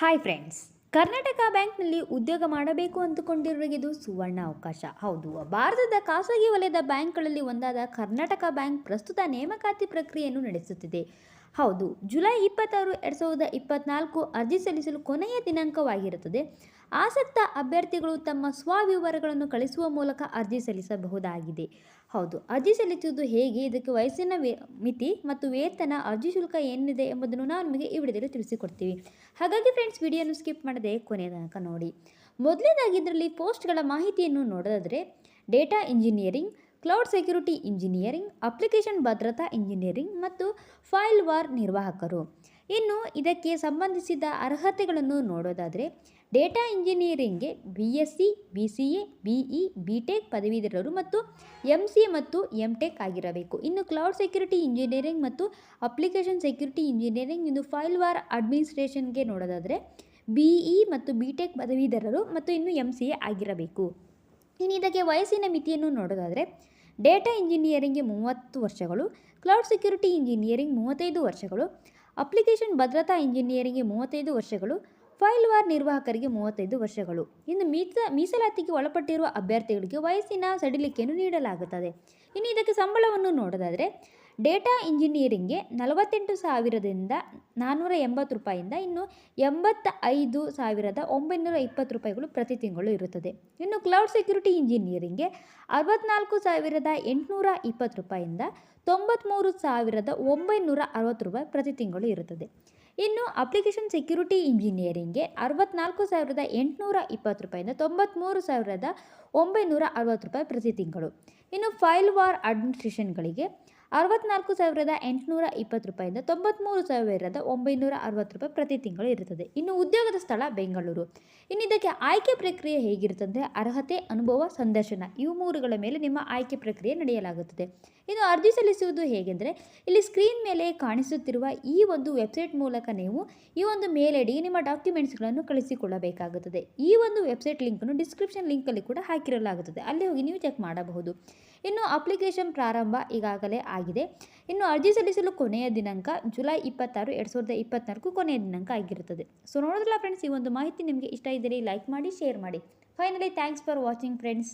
Hi friends Karnataka ಬ್ಯಾಂಕ್ನಲ್ಲಿ ಉದ್ಯೋಗ ಮಾಡಬೇಕು ಅಂದುಕೊಂಡಿರುವುದು ಇದು ಸುವರ್ಣ ಅವಕಾಶ. ಹೌದು, ಭಾರತದ ಖಾಸಗಿ ವಲಯದ ಬ್ಯಾಂಕ್ಗಳಲ್ಲಿ ಒಂದಾದ ಕರ್ನಾಟಕ ಬ್ಯಾಂಕ್ ಪ್ರಸ್ತುತ ನೇಮಕಾತಿ ಪ್ರಕ್ರಿಯೆಯನ್ನು ನಡೆಸುತ್ತಿದೆ. ಹೌದು. ಜುಲೈ ಇಪ್ಪತ್ತಾರು, ಎರಡು ಸಾವಿರದ ಇಪ್ಪತ್ನಾಲ್ಕು ಅರ್ಜಿ ಸಲ್ಲಿಸಲು ಕೊನೆಯ ದಿನಾಂಕವಾಗಿರುತ್ತದೆ. ಆಸಕ್ತ ಅಭ್ಯರ್ಥಿಗಳು ತಮ್ಮ ಸ್ವವಿವರಗಳನ್ನು ಕಳಿಸುವ ಮೂಲಕ ಅರ್ಜಿ ಸಲ್ಲಿಸಬಹುದಾಗಿದೆ. ಹೌದು, ಅರ್ಜಿ ಸಲ್ಲಿಸುವುದು ಹೇಗೆ, ಇದಕ್ಕೆ ವಯಸ್ಸಿನ ಮಿತಿ ಮತ್ತು ವೇತನ, ಅರ್ಜಿ ಶುಲ್ಕ ಏನಿದೆ ಎಂಬುದನ್ನು ನಾವು ನಿಮಗೆ ಈ ವಿಡಿಯೋದಲ್ಲಿ ತಿಳಿಸಿಕೊಡ್ತೀವಿ. ಹಾಗಾಗಿ ಫ್ರೆಂಡ್ಸ್, ವಿಡಿಯೋನು ಸ್ಕಿಪ್ ಮಾಡದೆ ಕೊನೆಯ ತನಕ ನೋಡಿ. ಮೊದಲನೇದಾಗಿ ಇದರಲ್ಲಿ ಪೋಸ್ಟ್ಗಳ ಮಾಹಿತಿಯನ್ನು ನೋಡೋದಾದರೆ, data engineering cloud security engineering, application ಭದ್ರತಾ ಇಂಜಿನಿಯರಿಂಗ್ ಮತ್ತು ಫೈಲ್ ವಾರ್ ನಿರ್ವಾಹಕರು. ಇನ್ನು ಇದಕ್ಕೆ ಸಂಬಂಧಿಸಿದ ಅರ್ಹತೆಗಳನ್ನು ನೋಡೋದಾದರೆ, data ಇಂಜಿನಿಯರಿಂಗ್ಗೆ B S C B C A B E B tech ಪದವೀಧರರು ಮತ್ತು ಎಂ ಸಿ ಮತ್ತು ಎಂ ಟೆಕ್ ಆಗಿರಬೇಕು. ಇನ್ನು ಕ್ಲೌಡ್ ಸೆಕ್ಯೂರಿಟಿ ಇಂಜಿನಿಯರಿಂಗ್ ಮತ್ತು ಅಪ್ಲಿಕೇಶನ್ ಸೆಕ್ಯೂರಿಟಿ ಇಂಜಿನಿಯರಿಂಗ್ ಇನ್ನು ಫೈಲ್ ವಾರ್ ಅಡ್ಮಿನಿಸ್ಟ್ರೇಷನ್ಗೆ ನೋಡೋದಾದರೆ ಬಿ ಇ ಮತ್ತು ಬಿ ಟೆಕ್ ಪದವೀಧರರು ಮತ್ತು ಇನ್ನು ಎಂ ಸಿ ಎ ಆಗಿರಬೇಕು. ಇನ್ನು ಇದಕ್ಕೆ ವಯಸ್ಸಿನ ಮಿತಿಯನ್ನು ನೋಡೋದಾದರೆ, ಡೇಟಾ ಇಂಜಿನಿಯರಿಂಗ್ಗೆ ಮೂವತ್ತು ವರ್ಷಗಳು, ಕ್ಲೌಡ್ ಸೆಕ್ಯೂರಿಟಿ ಇಂಜಿನಿಯರಿಂಗ್ ಮೂವತ್ತೈದು ವರ್ಷಗಳು, ಅಪ್ಲಿಕೇಶನ್ ಭದ್ರತಾ ಇಂಜಿನಿಯರಿಂಗ್ಗೆ ಮೂವತ್ತೈದು ವರ್ಷಗಳು, ಫೈಲ್ ವಾರ್ ನಿರ್ವಾಹಕರಿಗೆ ಮೂವತ್ತೈದು ವರ್ಷಗಳು. ಇನ್ನು ಮೀಸ, ಮೀಸಲಾತಿಗೆ ಒಳಪಟ್ಟಿರುವ ಅಭ್ಯರ್ಥಿಗಳಿಗೆ ವಯಸ್ಸಿನ ಸಡಿಲಿಕೆಯನ್ನು ನೀಡಲಾಗುತ್ತದೆ. ಇನ್ನು ಇದಕ್ಕೆ ಸಂಬಳವನ್ನು ನೋಡೋದಾದರೆ ಡೇಟಾ ಇಂಜಿನಿಯರಿಂಗ್ಗೆ ನಲವತ್ತೆಂಟು ಸಾವಿರದಿಂದ ನಾನ್ನೂರ ಎಂಬತ್ತು ರೂಪಾಯಿಂದ ಇನ್ನು ಎಂಬತ್ತ ಐದು ಸಾವಿರದ ಒಂಬೈನೂರ ಇಪ್ಪತ್ತು ರೂಪಾಯಿಗಳು ಪ್ರತಿ ತಿಂಗಳು ಇರುತ್ತದೆ. ಇನ್ನು ಕ್ಲೌಡ್ ಸೆಕ್ಯೂರಿಟಿ ಇಂಜಿನಿಯರಿಂಗ್ಗೆ ಅರವತ್ನಾಲ್ಕು ಸಾವಿರದ ಎಂಟುನೂರ ಇಪ್ಪತ್ತು ರೂಪಾಯಿಂದ ತೊಂಬತ್ತ್ಮೂರು ಸಾವಿರದ ಒಂಬೈನೂರ ಅರವತ್ತು ರೂಪಾಯಿ ಪ್ರತಿ ತಿಂಗಳು ಇರುತ್ತದೆ. ಇನ್ನು ಅಪ್ಲಿಕೇಶನ್ ಸೆಕ್ಯೂರಿಟಿ ಇಂಜಿನಿಯರಿಂಗ್ಗೆ ಅರವತ್ನಾಲ್ಕು ಸಾವಿರದ ಎಂಟುನೂರ ಇಪ್ಪತ್ತು ರೂಪಾಯಿಂದ ತೊಂಬತ್ತ್ಮೂರು ಸಾವಿರದ ಒಂಬೈನೂರ ಅರವತ್ತು ರೂಪಾಯಿ ಪ್ರತಿ ತಿಂಗಳು. ಇನ್ನು ಫೈಲ್ ವಾರ್ ಅಡ್ಮಿನಿಸ್ಟ್ರೇಷನ್ಗಳಿಗೆ ಅರವತ್ನಾಲ್ಕು ಸಾವಿರದ ಎಂಟುನೂರ ಇಪ್ಪತ್ತು ರೂಪಾಯಿಂದ ತೊಂಬತ್ತ್ಮೂರು ಸಾವಿರದ ಒಂಬೈನೂರ ಅರವತ್ತು ರೂಪಾಯಿ ಪ್ರತಿ ತಿಂಗಳು ಇರುತ್ತದೆ. ಇನ್ನು ಉದ್ಯೋಗದ ಸ್ಥಳ ಬೆಂಗಳೂರು. ಇನ್ನು ಇದಕ್ಕೆ ಆಯ್ಕೆ ಪ್ರಕ್ರಿಯೆ ಹೇಗಿರುತ್ತದೆ ಅರ್ಹತೆ, ಅನುಭವ, ಸಂದರ್ಶನ ಇವು ಮೂರುಗಳ ಮೇಲೆ ನಿಮ್ಮ ಆಯ್ಕೆ ಪ್ರಕ್ರಿಯೆ ನಡೆಯಲಾಗುತ್ತದೆ. ಇನ್ನು ಅರ್ಜಿ ಸಲ್ಲಿಸುವುದು ಹೇಗೆಂದರೆ ಇಲ್ಲಿ ಸ್ಕ್ರೀನ್ ಮೇಲೆ ಕಾಣಿಸುತ್ತಿರುವ ಈ ಒಂದು ವೆಬ್ಸೈಟ್ ಮೂಲಕ ನೀವು ಈ ಒಂದು ಮೇಲ್ ಐಡಿಗೆ ನಿಮ್ಮ ಡಾಕ್ಯುಮೆಂಟ್ಸ್ಗಳನ್ನು ಕಳಿಸಿಕೊಳ್ಳಬೇಕಾಗುತ್ತದೆ. ಈ ಒಂದು ವೆಬ್ಸೈಟ್ ಲಿಂಕನ್ನು ಡಿಸ್ಕ್ರಿಪ್ಷನ್ ಲಿಂಕಲ್ಲಿ ಕೂಡ ಹಾಕಿರಲಾಗುತ್ತದೆ. ಅಲ್ಲಿ ಹೋಗಿ ನೀವು ಚೆಕ್ ಮಾಡಬಹುದು. ಇನ್ನು ಅಪ್ಲಿಕೇಶನ್ ಪ್ರಾರಂಭ ಈಗಾಗಲೇ ಆಗಿದೆ. ಇನ್ನು ಅರ್ಜಿ ಸಲ್ಲಿಸಲು ಕೊನೆಯ ದಿನಾಂಕ ಜುಲೈ ಇಪ್ಪತ್ತಾರು, ಎರಡು ಸಾವಿರದ ಇಪ್ಪತ್ತ್ನಾಲ್ಕು ಕೊನೆಯ ದಿನಾಂಕ ಆಗಿರುತ್ತದೆ. ಸೊ ನೋಡೋದಿಲ್ಲ ಫ್ರೆಂಡ್ಸ್ ಈ ಒಂದು ಮಾಹಿತಿ ನಿಮಗೆ ಇಷ್ಟ ಇದ್ದರೆ ಲೈಕ್ ಮಾಡಿ, ಶೇರ್ ಮಾಡಿ. Finally thanks for watching friends